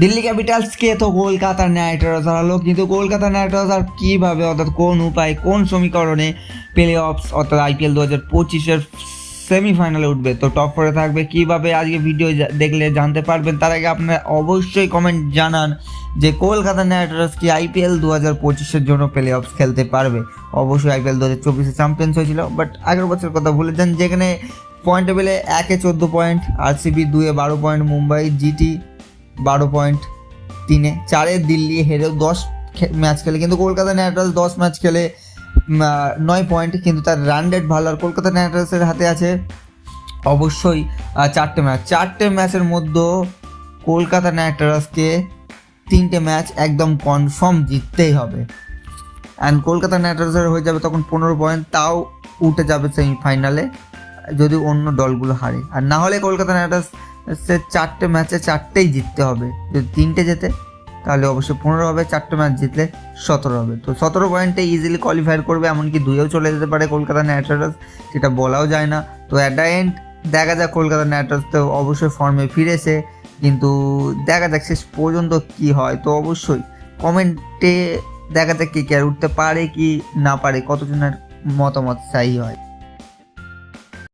দিল্লি ক্যাপিটালসকে তো Kolkata Knight Riders হারালো কিন্তু কলকাতা নাইট রাইডার্স আর কীভাবে, অর্থাৎ কোন উপায়, কোন সমীকরণে প্লে অফস অর্থাৎ আইপিএল দু হাজার পঁচিশের সেমিফাইনালে উঠবে? তো টপ করে থাকবে। কীভাবে আজকে ভিডিও দেখলে জানতে পারবেন, তার আগে আপনারা অবশ্যই কমেন্ট জানান যে কলকাতা নাইট রাইডার্স কি আইপিএল দু হাজার পঁচিশের জন্য প্লে অফস খেলতে পারবে? অবশ্যই আইপিএল দু হাজার চব্বিশে চ্যাম্পিয়ন্স হয়েছিল বাট আগের বছর কথা ভুলে যান, যেখানে পয়েন্ট টেবিলে একে চোদ্দ পয়েন্ট আর আরসিবি দুয়ে বারো পয়েন্ট মুম্বাই জিটি বারো পয়েন্ট তিনে। চারে দিল্লি হেরেও দশ ম্যাচ খেলে, কিন্তু কলকাতা নাইট রাইডার্স দশ ম্যাচ খেলে নয় পয়েন্ট কিন্তু তার রান রেট ভালো। আর কলকাতা নাইট রাইডার্সের হাতে আছে অবশ্যই চারটে ম্যাচ চারটে ম্যাচের মধ্যে কলকাতা নাইট রাইডার্সকে তিনটে ম্যাচ একদম কনফার্ম জিততেই হবে। অ্যান্ড কলকাতা নাইট রাইডার্সের হয়ে যাবে তখন পনেরো পয়েন্ট তাও উঠে যাবে সেমিফাইনালে যদি অন্য দলগুলো হারে। আর না হলে কলকাতা নাইট রাইডার্সের চারটে ম্যাচে চারটেই জিততে হবে। যদি তিনটে জেতে, তাহলে অবশ্যই পনেরো হবে, চারটে ম্যাচ জিতলে সতেরো হবে। তো সতেরো পয়েন্টে ইজিলি কোয়ালিফাই করবে, এমনকি দুইয়েও চলে যেতে পারে কলকাতা নাইট রাইডার্স সেটা বলাও যায় না। তো অ্যাট দ্য এন্ড দেখা যাক কলকাতা নাইট রাইডার্স তো অবশ্যই ফর্মে ফিরেছে, কিন্তু দেখা যাক শেষ পর্যন্ত কি হয়। তো অবশ্যই কমেন্টে দেখা যাক কে কে আর উঠতে পারে কি না পারে, কতজনের মতামত চাই হয়।